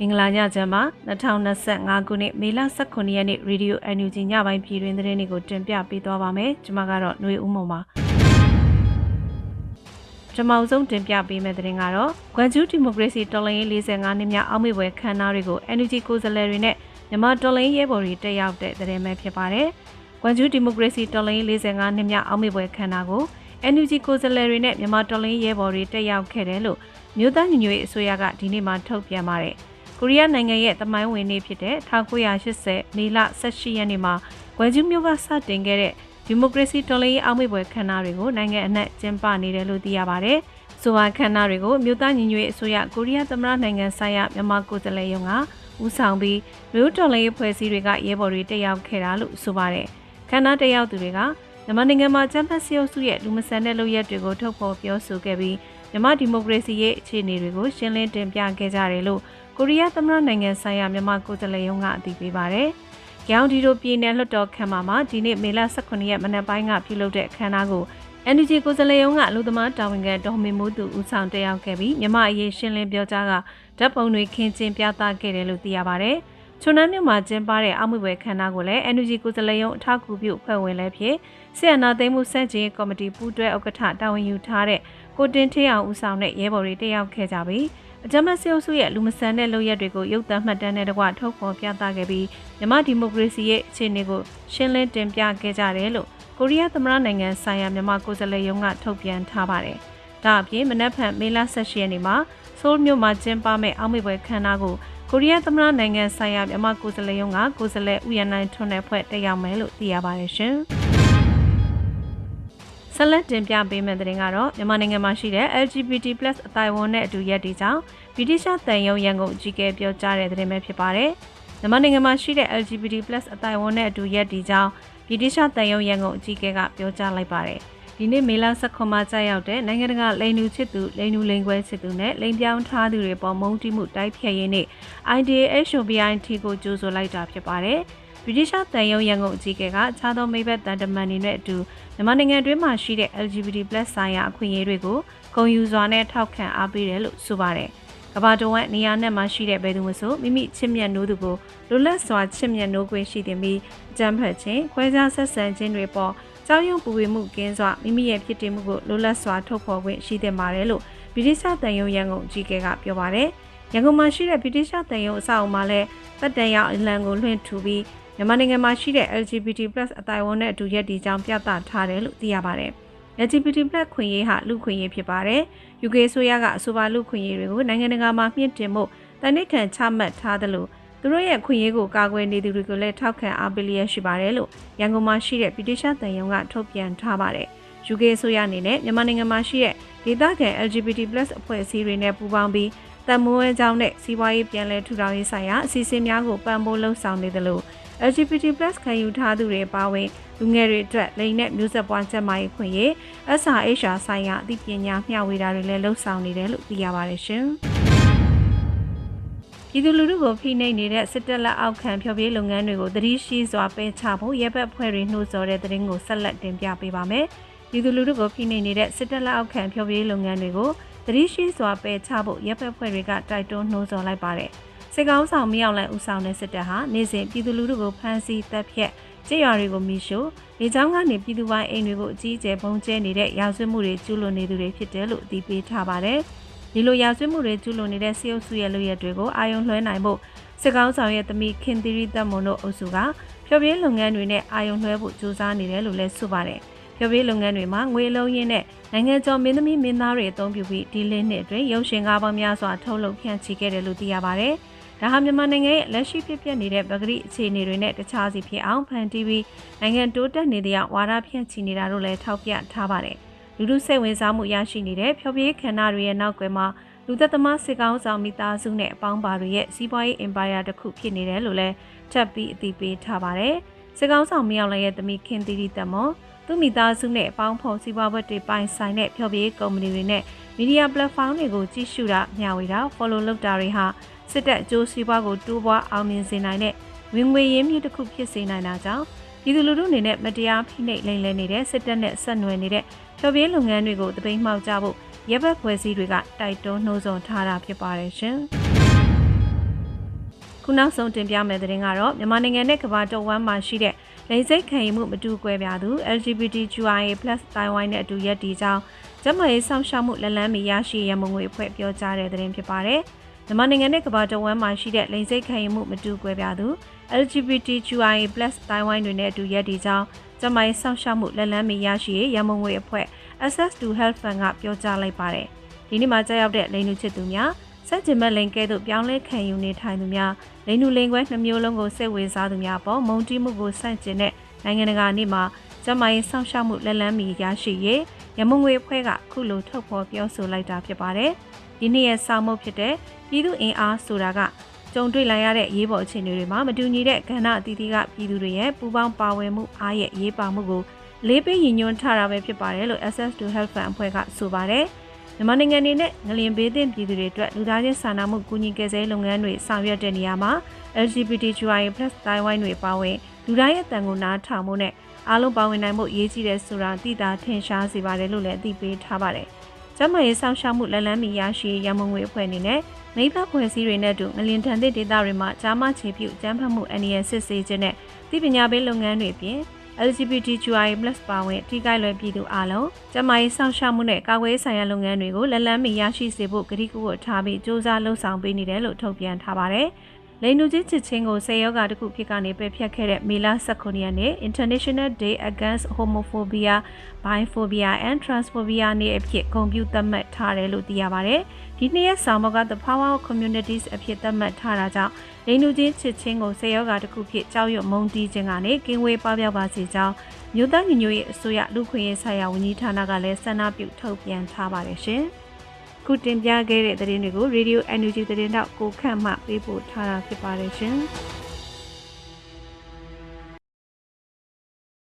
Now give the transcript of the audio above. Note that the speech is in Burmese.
မင်္ဂလာညချမ်းပါ2025ခုနှစ်မေလ18ရက်နေ့ရေဒီယို NUG ညပိုင်းပြည်တွင်သတင်းတွေကိုတင်ပြပေးသွားပါမယ်ကျွန်မကတော့ຫນွေဦးမုံပါပထမဆုံးတင်ပြပေးမယ့်သတင်းကတော့ဂွမ်ကျူးဒီမိုကရေစီတော်လှန်ရေး45နှစ်မြောက်အောက်မေ့ပွဲခမ်းနားတွေကို NUG ကိုယ်စားလှယ်တွေနဲ့မြန်မာတော်လှန်ရေးရဲဘော်တွေတက်ရောက်တဲ့သတင်းပဲဖြစ်ပါတယ်ဂွမ်ကျူးဒီမိုကရေစီတော်လှန်ရေး45နှစ်မြောက်အောက်မေ့ပွဲခမ်းနားကို NUG ကိုယ်စားလှယ်တွေနဲ့မြန်မာတော်လှန်ရေးရဲဘော်တွေတက်ရောက်ခဲ့တယ်လို့မြို့သားညီညွတ်ရေးအစိုးရကဒီနေ့မှထုတ်ပြန်ပါတယ် ကိုရီးယားနိုင်ငံရဲ့တမိုင်းဝင်နေ့ဖြစ်တဲ့1980မေလ18ရက်နေ့မှာဝမ်ကျူးမြို့ကစတင်ခဲ့တဲ့ဒီမိုကရေစီတော်လှန်ရေးအောက်မေ့ပွဲခမ်းနားတွေကိုနိုင်ငံအနှံ့ကျင်းပနေတယ်လို့သိရပါတယ်။ဆိုပါခမ်းနားတွေကိုမြို့သားညီညွတ်ရေးအစိုးရကိုရီးယားသမ္မတနိုင်ငံဆိုင်ရာမြန်မာကိုယ်စားလှယ်ရုံးကဦးဆောင်ပြီးမြို့တော်လှန်ရေးဖွဲ့စည်းတွေကရဲဘော်တွေတက်ရောက်ခဲ့တာလို့ဆိုပါတယ်။ခမ်းနားတက်ရောက်သူတွေကမြန်မာနိုင်ငံမှာကျန်းမာရေးစုရဲ့လူမဆန်တဲ့လုပ်ရက်တွေကိုထုတ်ဖော်ပြောဆိုခဲ့ပြီးမြန်မာဒီမိုကရေစီရဲ့အခြေအနေတွေကိုရှင်းလင်းတင်ပြခဲ့ကြတယ်လို့ ကိုရီးယားသမ္မတနိုင်ငံဆိုင်ရာမြန်မာကိုယ်စားလှယ်ရုံးကအတည်ပြုပါတယ်။ကျောင်းဒီတို့ပြည်နယ်လွှတ်တော်ခန်းမှာမှာဒီနေ့မေလ18ရက်မနက်ပိုင်းကပြုလုပ်တဲ့အခမ်းအနားကို NUG ကိုယ်စားလှယ်ရုံးကအလို့သမားတာဝန်ခံဒေါ်မင်းမိုးသူဦးဆောင်တက်ရောက်ခဲ့ပြီးမြန်မာအရေးရှင်းလင်းပြောကြားကဓာတ်ပုံတွေခင်းကျင်းပြသခဲ့တယ်လို့သိရပါတယ်။ချွန်နန်းမြို့မှာကျင်းပတဲ့အမှုပွဲခမ်းနားကိုလည်း NUG ကိုယ်စားလှယ်ရုံးအထောက်အကူပြုအဖွဲ့ဝင်လည်းဖြစ်ဆီယနာသိမ်းမှုစန့်ကျင်ကော်မတီပူးတွဲဥက္ကဋ္ဌတာဝန်ယူထားတဲ့ကိုတင်ထေးအောင်ဦးဆောင်တဲ့ရဲဘော်တွေတက်ရောက်ခဲ့ကြပြီး အကြမ်းဖက်ဆဲအုပ်စုရဲ့လူမဆန်တဲ့လုပ်ရက်တွေကိုရုပ်သံမှတ်တမ်းနဲ့တကွထုတ်ဖော်ပြသခဲ့ပြီးမြန်မာဒီမိုကရေစီရဲ့အခြေအနေကိုရှင်းလင်းတင်ပြခဲ့ကြတယ်လို့ကိုရီးယားသမ္မတနိုင်ငံဆိုင်ရာမြန်မာကိုယ်စားလှယ်ရုံးကထုတ်ပြန်ထားပါတယ်။ဒါအပြင်မနက်ဖြန်မေလ18ရက်နေ့မှာဆိုးလ်မြို့မှာကျင်းပမယ့်အောက်မေ့ပွဲခမ်းနားကိုကိုရီးယားသမ္မတနိုင်ငံဆိုင်ရာမြန်မာကိုယ်စားလှယ်ရုံးကကိုယ်စားလှယ်ဦးရနိုင်ထွန်းတဲ့ဖွဲ့တက်ရောက်မယ်လို့သိရပါတယ်ရှင်။ ဆက်လက်တင်ပြပေးမယ့်တဲ့တင်ကတော့မြန်မာနိုင်ငံမှာရှိတဲ့ LGBT+ အတိုင်းအဝန်နဲ့အတူရက်တီကြောင့်ဗြိတိရှတန်ယုံရန်ကုန်အကြီးအကဲပြောကြားတဲ့တဲ့ပဲဖြစ်ပါတယ်။မြန်မာနိုင်ငံမှာရှိတဲ့ LGBT+ အတိုင်းအဝန်နဲ့အတူရက်တီကြောင့်ဗြိတိရှတန်ယုံရန်ကုန်အကြီးအကဲကပြောကြားလိုက်ပါတယ်။ဒီနေ့မေလ16မှာကြာရောက်တဲ့နိုင်ငံတကာလိန်နူချစ်သူလိန်နူလိန်ခွဲချစ်သူနဲ့လိန်ပြောင်းထားသူတွေပေါ်မုန်းတိမှုတိုက်ဖျက်ရေးနေ့ IDHOBIT ကိုကြိုးဆိုလိုက်တာဖြစ်ပါတယ်။ ဗြိတိရှတန်ယုံရန်ကုန်အကြီးအကဲကခြားသောမိဘတန်တမန်တွေနဲ့အတူမြန်မာနိုင်ငံတွင်းမှာရှိတဲ့ LGBT+ ဆိုင်ရာအခွင့်အရေးတွေကိုဂုဏ်ယူစွာနဲ့ထောက်ခံအားပေးတယ်လို့ဆိုပါတယ်။ကမ္ဘာတဝန်းနေရာနဲ့မှရှိတဲ့ဘယ်သူမှဆိုမိမိချစ်မြတ်နိုးသူကိုလွတ်လပ်စွာချစ်မြတ်နိုးခွင့်ရှိတင်ပြီးကြမ်းဖက်ခြင်းခွဲခြားဆက်ဆံခြင်းတွေပေါ်ကြောက်ရွံ့ပူပင်မှုကင်းစွာမိမိရဲ့ဖြစ်တည်မှုကိုလွတ်လပ်စွာထုတ်ဖော်ခွင့်ရှိတင်ပါတယ်လို့ဗြိတိရှတန်ယုံရန်ကုန်အကြီးအကဲကပြောပါတယ်။ရန်ကုန်မှာရှိတဲ့ဗြိတိရှတန်ယုံအဆောက်အအုံမှာလည်းပတ်တန်ရောက်အလံကိုလွှင့်ထူပြီး မြန်မာနိုင်ငံမှာရှိတဲ့ LGBT+ အတိုင်းအဝန်နဲ့အတူရက်တီကြောင်းပြသထားတယ်လို့သိရပါတယ်။ LGBT+ ခွင့်ရေးဟာလူခွင့်ရေးဖြစ်ပါတယ်။ UK ဆိုရကအဆိုပါလူခွင့်ရေးတွေကိုနိုင်ငံတကာမှာမြင့်တင်မှုတနိခန်ချမှတ်ထားသလိုသူတို့ရဲ့ခွင့်ရေးကိုကာကွယ်နေသူတွေကိုလည်းထောက်ခံအားပေးလျက်ရှိပါတယ်လို့ရန်ကုန်မှာရှိတဲ့ဗြိတိရှတန်ယုံကထုတ်ပြန်ထားပါတယ်။ UK ဆိုရအနေနဲ့မြန်မာနိုင်ငံမှာရှိတဲ့ဒေသခံ LGBT+ အဖွဲ့အစည်းတွေနဲ့ပူးပေါင်းပြီးတမွေးအကြောင်းနဲ့စီးပွားရေးပြန်လည်ထူထောင်ရေးဆိုင်ရာအစီအစဉ်များကိုပံ့ပိုးလှုပ်ဆောင်နေတယ်လို့ LGBT+ ခံယူထားသူတွေပါဝင်လူငယ်တွေအတွက်လိင်နဲ့မျိုးဆက်ပွားချက်မိုင်းခွင့်ရေး SRHR ဆိုင်ရာအသိပညာမျှဝေတာတွေလည်းလှုပ်ဆောင်နေတယ်လို့သိရပါတယ်ရှင်။ပြည်သူလူထုကိုဖိနှိပ်နေတဲ့စစ်တပ်လက်အောက်ခံဖျော်ဖြေလုပ်ငန်းတွေကိုသတိရှိစွာပယ်ချဖို့ရဲဘက်ဖွဲ့တွေနှိုးဆော်တဲ့သတင်းကိုဆက်လက်တင်ပြပေးပါမယ်။ပြည်သူလူထုကိုဖိနှိပ်နေတဲ့စစ်တပ်လက်အောက်ခံဖျော်ဖြေလုပ်ငန်းတွေကိုသတိရှိစွာပယ်ချဖို့ရဲဘက်ဖွဲ့တွေကတိုက်တွန်းနှိုးဆော်လိုက်ပါတယ်။ စစ်ကောင်းဆောင်မြောက်လန်ဦးဆောင်တဲ့စစ်တပ်ဟာနေ့စဉ်ပြည်သူလူထုကိုဖမ်းဆီးတပ်ဖြတ်ကြေးရွာတွေကိုမိရှို့လေကြောင်းကနေပြည်သူပိုင်းအိမ်တွေကိုအကြီးအကျယ်ပုံကျဲနေတဲ့ရာဇဝတ်မှုတွေကျူးလွန်နေသူတွေဖြစ်တယ်လို့အသိပေးထားပါတယ်။ဒီလိုရာဇဝတ်မှုတွေကျူးလွန်နေတဲ့စစ်အုပ်စုရဲ့လုပ်ရက်တွေကိုအာရုံလွှဲနိုင်ဖို့စစ်ကောင်းဆောင်ရဲ့သမီးခင်သီရိသက်မွန်တို့အုပ်စုကဖျော်ဖြေလုပ်ငန်းတွေနဲ့အာရုံလွှဲဖို့ကြိုးစားနေတယ်လို့လည်းဆိုပါတယ်။ဖျော်ဖြေလုပ်ငန်းတွေမှာငွေလုံးရင်းနဲ့နိုင်ငံကျော်မင်းသမီးမင်းသားတွေအသုံးပြုပြီးဒီလင်းနှစ်အတွင်းရုပ်ရှင်ကားပေါင်းများစွာထုတ်လုပ်ဖြန့်ချီခဲ့တယ်လို့သိရပါတယ်။ ဒါဟာမြန်မာနိုင်ငံရဲ့လက်ရှိဖြစ်ပျက်နေတဲ့ပဂရိအခြေအနေတွေနဲ့တခြားစီဖြစ်အောင်ဖန်တီးပြီးနိုင်ငံတိုးတက်နေတဲ့အဝါဒဖြန့်ချီနေတာတို့လည်းထောက်ပြထားပါတယ်။လူလူစိတ်ဝင်စားမှုရရှိနေတဲ့ဖျော်ဖြေခန္ဓာတွေရဲ့နောက်ွယ်မှာလူသက်သမားစစ်ကောင်းဆောင်မိသားစုနဲ့အပေါင်းပါတွေရဲ့စီးပွားရေးအင်ပါယာတစ်ခုဖြစ်နေတယ်လို့လည်းထပ်ပြီးအသိပေးထားပါတယ်။စစ်ကောင်းဆောင်မြောက်လည်းရဲ့သမီးခင်သီရီတက်မော်သူမိသားစုနဲ့အပေါင်းဖော်စီးပွားဘက်တွေပိုင်ဆိုင်တဲ့ဖျော်ဖြေကုမ္ပဏီတွေနဲ့မီဒီယာပလက်ဖောင်းတွေကိုကြည့်ရှုတာမျှဝေတာ follow လုပ်တာတွေဟာ စစ်တပ်အကျိုးစီးပွားကိုတိုးပွားအောင်မြင်စေနိုင်တဲ့ဝင်ငွေရင်းမြစ်တစ်ခုဖြစ်စေနိုင်တာကြောင့်ပြည်သူလူထုအနေနဲ့မတရားဖိနှိပ်လိမ်လည်နေတဲ့စစ်တပ်နဲ့ဆက်နွယ်နေတဲ့ဖြောပြင်းလုပ်ငန်းတွေကိုတပိတ်မှောက်ကြဖို့ရပ်ဘက်ဖွဲ့စည်းတွေကတိုက်တွန်းနှိုးဆော်ထားတာဖြစ်ပါတယ်ရှင်။ခုနောက်ဆုံးတင်ပြမယ့်သတင်းကတော့မြန်မာနိုင်ငံနဲ့ကမ္ဘာတော်ဝမ်းမှာရှိတဲ့လိင်စိတ်ခံယူမှုမတူကွဲပြားသူ LGBTQIA+ တိုင်းဝိုင်းနဲ့အတူရက်တီကြောင်းကျန်းမာရေးဆောင်ရှောက်မှုလက်လန်းမီရရှိရမငွေအဖွဲ့ပြောကြားတဲ့သတင်းဖြစ်ပါတယ်။ မြန်မာနိုင်ငံနဲ့ကမ္ဘာတော်ဝမ်းမှာရှိတဲ့လိင်စိတ်ခံယူမှုမတူကွဲပြားသူ LGBTQIA+ တိုင်းဝိုင်းတွေနဲ့အတူရက်တီကြောင်းကျန်းမာရေးဆောင်ရှောက်မှုလက်လန်းမီရရှိရမငွေအဖွဲ့ Access to Health Fund ကပြောကြားလိုက်ပါတယ်။ဒီနေ့မှာကြာရောက်တဲ့လိင်လူချစ်သူများစက်ကျင်မဲ့လိန်ကဲ့သို့ပြောင်းလဲခံယူနေထိုင်သူများလိန်နူလိန်ခွဲနှမျိုးလုံးကိုစိတ်ဝင်စားသူများပေါ်မုံတီးမှုကိုစန့်ကျင်တဲ့နိုင်ငံတကာနေ့မှာကျမရေးဆောင်ရှောက်မှုလက်လန်းမီရရှိရေး ရမုံငွေအဖွဲ့ကခုလိုထုတ်ဖော်ပြောဆိုလိုက်တာဖြစ်ပါတယ်။ဒီနေ့ရဲ့စာမုပ်ဖြစ်တဲ့ပြည်သူအင်အားဆိုတာကကြုံတွေ့လာရတဲ့ရေးပေါ်အခြေအနေတွေမှာမတူညီတဲ့ကဏ္ဍအသီးသီးကပြည်သူတွေရဲ့ပူးပေါင်းပါဝင်မှုအားရဲ့ရေးပါမှုကိုလေးပေးညီညွတ်ထားတာပဲဖြစ်ပါတယ်လို့ Access to Health Fund အဖွဲ့ကဆိုပါတယ်။မြန်မာနိုင်ငံနေနဲ့ငလင်ဘေးသင့်ပြည်သူတွေအတွက်လူသားချင်းစာနာမှုကူညီကယ်ဆယ်ရေးလုပ်ငန်းတွေဆောင်ရွက်တဲ့နေရာမှာ LGBTQIA+ တိုင်းဝိုင်းတွေပါဝင်လူတိုင်းရဲ့တန်ကိုနားထောင်မှုနဲ့ အားလုံးပါဝင်နိုင်မှုအရေးကြီးတဲ့ဆိုတာသိတာထင်ရှားစေပါတယ်လို့လည်းအသိပေးထားပါတယ်။ကျမရေးဆောင်ရှောက်မှုလက်လန်းမီရရှိရမုံငွေအဖွဲ့အနေနဲ့မိဘဖွဲ့စည်းတွေနဲ့အတူငလင်ထန်တဲ့ဒေသတွေမှာကြားမချေပြုကျန်းဖတ်မှုအန္တရာယ်စစ်ဆေးခြင်းနဲ့သိပညာပေးလုပ်ငန်းတွေပြင် LGBTQI+ ပါဝင်ထိခိုက်လွယ်ပြည်သူအလုံးကျမရေးဆောင်ရှောက်မှုနဲ့ကာကွယ်ဆိုင်ရာလုပ်ငန်းတွေကိုလက်လန်းမီရရှိစေဖို့ကတိကဝတ်ထားပြီးစ조사လှုပ်ဆောင်ပေးနေတယ်လို့ထုတ်ပြန်ထားပါတယ်။ လိန်လူချင်းချစ်ချင်းကိုဆေယောဂါတစ်ခုဖြစ်ကနေပယ်ဖျက်ခဲ့တဲ့မေလ19ရက်နေ့ International Day Against Homophobia, Biphobia and Transphobia နေ့အဖြစ်ဂုဏ်ပြုသတ်မှတ်ထားတယ်လို့သိရပါတယ်။ဒီနေ့ရဲ့ဆောင်မက The Power of Communities အဖြစ်သတ်မှတ်ထားတာကြောင့်လိန်လူချင်းချစ်ချင်းကိုဆေယောဂါတစ်ခုဖြစ်ကြောက်ရွံ့မုန်းတီးခြင်းကနေကင်းဝေးပပျောက်ပါစေကြောင်းမြို့သားညီညွတ်ရေးအစိုးရလူခွင့်ရေးဆိုင်ရာဝန်ကြီးဌာနကလည်းဆန္ဒပြုထုတ်ပြန်ထားပါတယ်ရှင်။ ခုတင်ပြခဲ့တဲ့သတင်းတွေကို Radio NUG သတင်းတော့ကိုခန့်မှပေးပို့ထားတာဖြစ်ပါတယ်ရှင်။